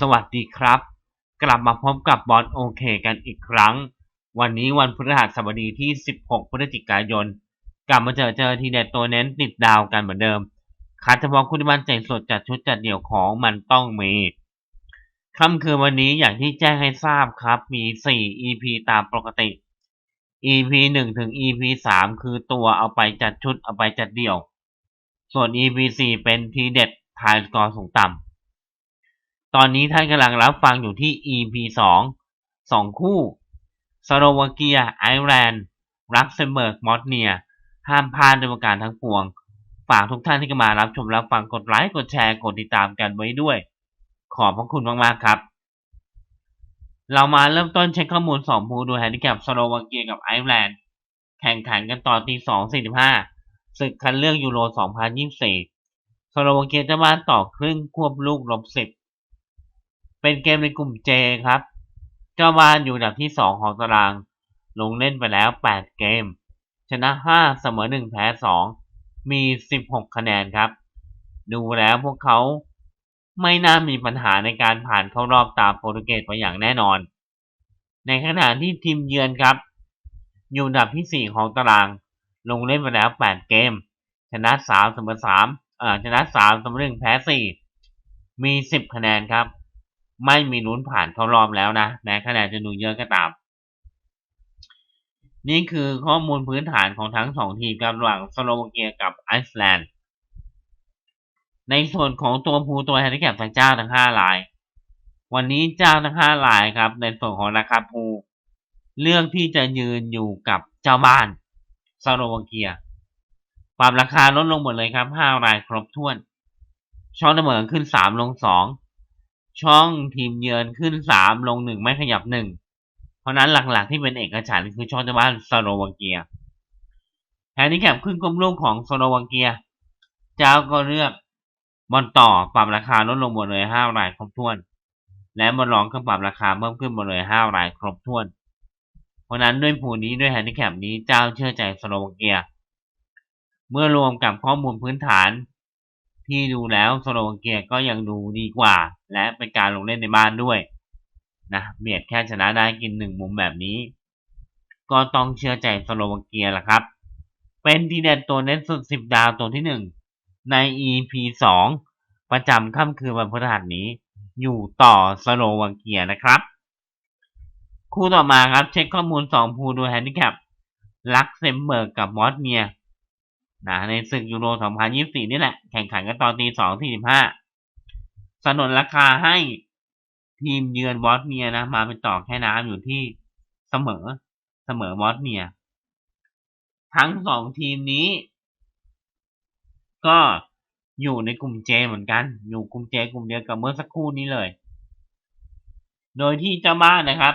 สวัสดีครับ กลับมาพบกับบอลโอเคกันอีกครั้ง วันนี้วันพฤหัสบดีที่ 16 พฤศจิกายน กลับมาเจอเจอทีเด็ดตัวเน้นติดดาวกันเหมือนเดิมคัดเฉพาะคุณมันใจสดจัดชุดจัดเดี่ยวของมันต้องมีค่ำคืนวันนี้อย่างที่แจ้งให้ทราบครับ มี 4 EP ตามปกติ EP 1 ถึง EP 3 คือตัวเอาไปจัดชุดเอาไปจัดเดี่ยว ส่วน EP 4 เป็นทีเด็ดทายสกอร์สูงต่ำ ตอนนี้ท่านกำลังรับฟังอยู่ที่ EP 2 2 คู่สโลวาเกีย ไอร์แลนด์ รักเซมเบิร์ก มอสเนีย ห้ามพลาดในวงการทั้งปวง ฝากทุกท่านที่มารับชมรับฟังกดไลค์ กดแชร์ กดติดตามกันไว้ด้วย ขอบพระคุณมากๆครับ เรามาเริ่มต้นเช็คข้อมูล2ภูดูแฮนดิแคปสโลวาเกียกับไอร์แลนด์ แข่งขันกันต่อตี2.45ศึกคัดเลือกยูโร2024สโลวาเกียจะมาต่อครึ่งควบลูกลบ10 เป็นเกมในกลุ่มเจครับ เจ้าบ้านอยู่อันดับที่ 2 ของตาราง ลงเล่นไปแล้ว 8 เกม ชนะ 5 เสมอ 1 แพ้ 2 มี 16 คะแนนครับ ดูแล้วพวกเขาไม่น่ามีปัญหาในการผ่านเข้ารอบตามโปรตุเกสไปอย่างแน่นอน ในขณะที่ทีมเยือนครับ อยู่อันดับที่ 4 ของตาราง ลงเล่นไปแล้ว 8 เกม ชนะ 3 เสมอ3อ่าชนะ 3 เสมอ 1 แพ้ 4 มี 10 คะแนนครับ ไม่มีลุ้นผ่านเข้ารอบแล้วนะแม้คะแนนจะดูเยอะก็ตาม นี่คือข้อมูลพื้นฐานของทั้งสองทีมกับระหว่างสโลวาเกียกับไอซ์แลนด์ในส่วนของตัวภูตัวแฮนดิแคปทั้งเจ้าทั้ง5ลาย วันนี้เจ้าทั้ง5ลายครับ ในส่วนของราคาภูเลือกที่จะยืนอยู่กับเจ้าบ้านสโลวาเกียปรับราคาลดลงหมดเลยครับ5รายครบถ้วน ช่องเสมอขึ้น3ลง2 ช่องทีมเยือนขึ้น3ลง1ไม่ขยับ1เพราะนั้นหลักๆที่เป็นเอกฉันคือช่องเจ้าบ้านสโลวาเกียแฮนดิแคปขึ้นกลมลูกของสโลวาเกีย เจ้าก็เลือกบอลต่อปรับราคาลดลงหมดเลย5รายครบถ้วน และบอลรองก็ปรับราคาเพิ่มขึ้นหมดเลย5รายครบถ้วน เพราะนั้นด้วยผูนี้ด้วยแฮนดิแคปนี้เจ้าเชื่อใจสโลวาเกีย เมื่อรวมกับข้อมูลพื้นฐาน ที่ดูแล้วสโลวาเกียก็ยังดูดีกว่า และเป็นการลงเล่นในบ้านด้วยนะเบียดแค่ชนะได้กินหนึ่งมุมแบบนี้ ก็ต้องเชื่อใจสโลวาเกียละครับ เป็นทีเด็ดตัวเน้นสุดสิบดาวตัวที่หนึ่งใน EP สองประจำค่ำคืนวันพฤหัสนี้ อยู่ต่อสโลวาเกียนะครับ คู่ต่อมาครับเช็คข้อมูล2ภูดูแฮนดิแคปลักเซมเบิร์กกับมอสเนีย นะในศึกยูโร 2024 นี่แหละ แข่งขันกันตอนตี2.45สนนราคาให้ทีมเยือนวอสเนียนะ มาเป็นต่อแค่น้ำอยู่ที่เสมอเสมอวอสเนีย ทั้งสองทีมนี้ ก็อยู่ในกลุ่มเจเหมือนกัน อยู่กลุ่มเจกลุ่มเดียวกับเมื่อสักครู่นี้เลย โดยที่เจ้าบ้านนะครับ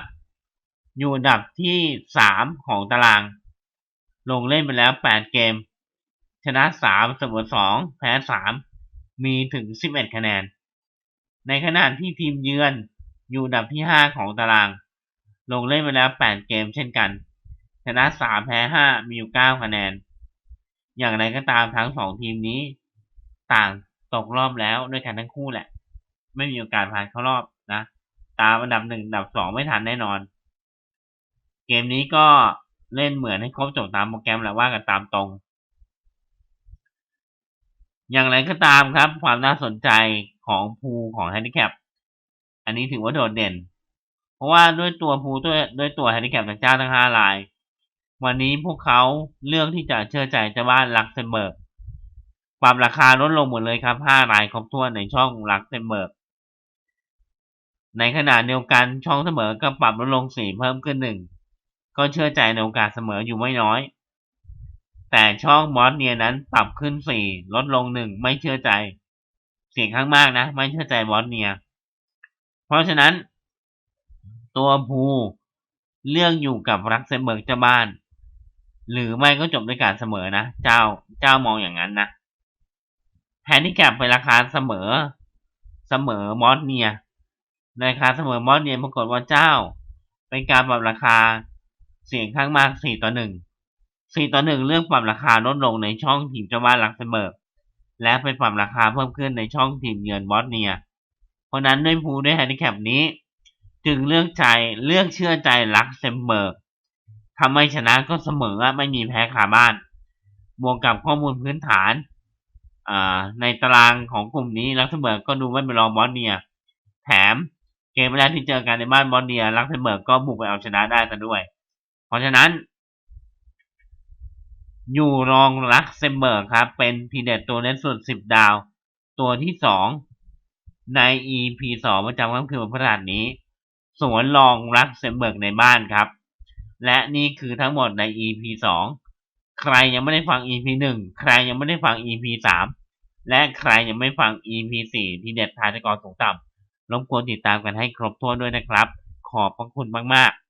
อยู่อันดับที่สามของตาราง ลงเล่นไปแล้วแปดเกม ชนะสามเสมอสองแพ้สามมีถึงสิบเอ็ดคะแนน ในขณะที่ทีมเยือนอยู่ดับที่ห้าของตาราง ลงเล่นไปแล้วแปดเกมเช่นกัน ชนะสามแพ้ห้ามีอยู่เก้าคะแนน อย่างไรก็ตามทั้งสองทีมนี้ ต่างตกรอบแล้วด้วยกันทั้งคู่แหละ ไม่มีโอกาสผ่านเข้ารอบนะ ตามอันดับหนึ่งอันดับสองไม่ทันแน่นอน เกมนี้ก็เล่นเหมือนให้ครบจบตามโปรแกรมแหละว่ากันตามตรง อย่างไรก็ตามครับ ความน่าสนใจของภูของแฮนดิแคปอันนี้ถือว่าโดดเด่น เพราะว่าด้วยตัวภูด้วยด้วยตัวแฮนดิแคปทั้งเจ้าทั้งห้าราย วันนี้พวกเขาเลือกที่จะเชื่อใจเจ้าบ้านลักเซมเบิร์กปรับราคาลดลงหมดเลยครับห้ารายครบถ้วนในช่องลักเซมเบิร์กในขณะเดียวกันช่องเสมอก็ปรับลดลงสี่เพิ่มขึ้นหนึ่งก็เชื่อใจในโอกาสเสมออยู่ไม่น้อย แต่ช่องมอสเนียนั้นปรับขึ้นสี่ลดลงหนึ่งไม่เชื่อใจ เสียงข้างมากนะ ไม่เชื่อใจมอสเนีย เพราะฉะนั้น ตัวภูเลื่อกอยู่กับรักเซมเบิร์กเจ้าบ้าน หรือไม่ก็จบด้วยการเสมอนะเจ้าเจ้ามองอย่างนั้นนะแฮนดิแคปไปราคาเสมอ เสมอมอสเนียราคาเสมอมอสเนียปรากฏว่าเจ้า เป็นการปรับราคาเสียงข้างมากสี่ต่อหนึ่ง สี่ต่อหนึ่งเรื่องปรับราคาลดลงในช่องทีมเจ้าบ้านลักเซมเบิร์กและไปปรับราคาเพิ่มขึ้นในช่องทีมเยือนบอสเนีย เพราะนั้นด้วยภูด้วยแฮนดิแคปนี้ จึงเลือกใจเลือกเชื่อใจลักเซมเบิร์กทำไม่ชนะก็เสมอไม่มีแพ้คาบ้าน บวกกับข้อมูลพื้นฐานในตารางของกลุ่มนี้ลักเซมเบิร์กก็ดูไม่เป็นรองบอสเนีย แถมเกมแรกที่เจอกันในบ้านบอสเนียลักเซมเบิร์กก็บุกไปเอาชนะได้ซะด้วย เพราะฉะนั้น อยู่รองลักเซมเบิร์กครับ เป็นพีเด็ดตัวเน้นสุด 10 ดาว ตัวที่สองใน EP สองประจำค่ำคืนวันพฤหัสนี้ สวนรองลักเซมเบิร์กในบ้านครับ และนี่คือทั้งหมดใน EP สองใครยังไม่ได้ฟัง EP หนึ่งใครยังไม่ได้ฟัง EP สามและใครยังไม่ฟัง EP สี่ที่เด็ดทายตะกอนสูงต่ำรบกวนติดตามกันให้ครบถ้วนด้วยนะครับ ขอบพระคุณมาก ๆ